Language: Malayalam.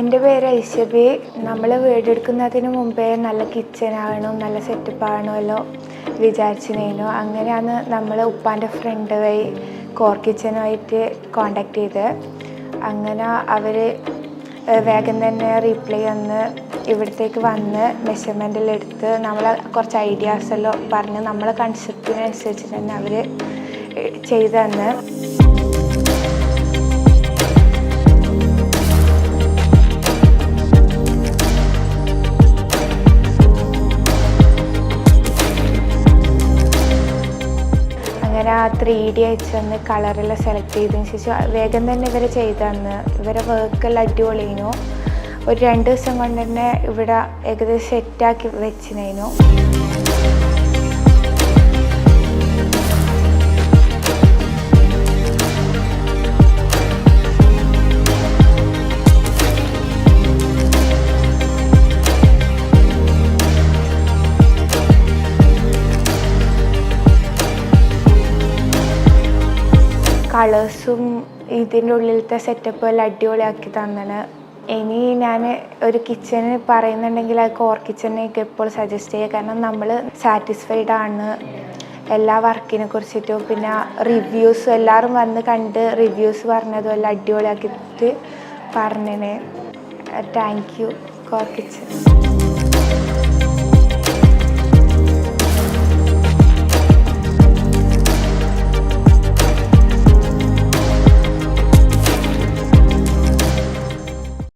എന്റെ പേര് ഐഷബി നമ്മൾ വീടെടുക്കുന്നതിന് മുമ്പേ നല്ല കിച്ചൺ ആവണം നല്ല സെറ്റപ്പ് വിചാരിച്ചിരുന്നു അങ്ങനെയാണ് നമ്മൾ ഉപ്പാന്റെ ഫ്രണ്ട് വഴി കോർ കിച്ചനുമായിട്ട് കോണ്ടാക്ട് ചെയ്ത്. അങ്ങനെ അവർ വേഗം തന്നെ റീപ്ലൈ വന്ന് ഇവിടത്തേക്ക് വന്ന് മെഷർമെന്റെല്ലാം എടുത്ത് നമ്മളെ കുറച്ച് ഐഡിയാസ് എല്ലാം പറഞ്ഞ് നമ്മളെ കൺസെപ്റ്റിനനുസരിച്ച് തന്നെ അവർ ചെയ്തു തന്ന്. അങ്ങനെ ആ ത്രീ ഡി അയച്ചു തന്ന് കളറെല്ലാം സെലക്ട് ചെയ്തതിന് ശേഷം വേഗം തന്നെ ഇവർ ചെയ്തു തന്ന്. ഇവരെ വർക്കെല്ലാം അടിപൊളിയായിരുന്നു ഒരു രണ്ട് ദിവസം കൊണ്ട് തന്നെ ഇവിടെ ഏകദേശം സെറ്റാക്കി വെച്ചിരുന്നു കളേഴ്സും ഇതിന്റെ ഉള്ളിലത്തെ സെറ്റപ്പ് എല്ലാം അടിപൊളിയാക്കി തന്നാണ് ഇനി ഞാൻ ഒരു കിച്ചന് പറയുന്നുണ്ടെങ്കിൽ അത് കോർ കിച്ചണിലേക്ക് എപ്പോൾ സജസ്റ്റ് ചെയ്യുക കാരണം നമ്മൾ സാറ്റിസ്ഫൈഡ് ആണ് എല്ലാ വർക്കിനെ കുറിച്ചിട്ടും. പിന്നെ റിവ്യൂസ് എല്ലാവരും വന്ന് കണ്ട് റിവ്യൂസ് പറഞ്ഞതും എല്ലാം അടിപൊളിയാക്കിയിട്ട് പറഞ്ഞതിന് താങ്ക് യു കോർ കിച്ചൺ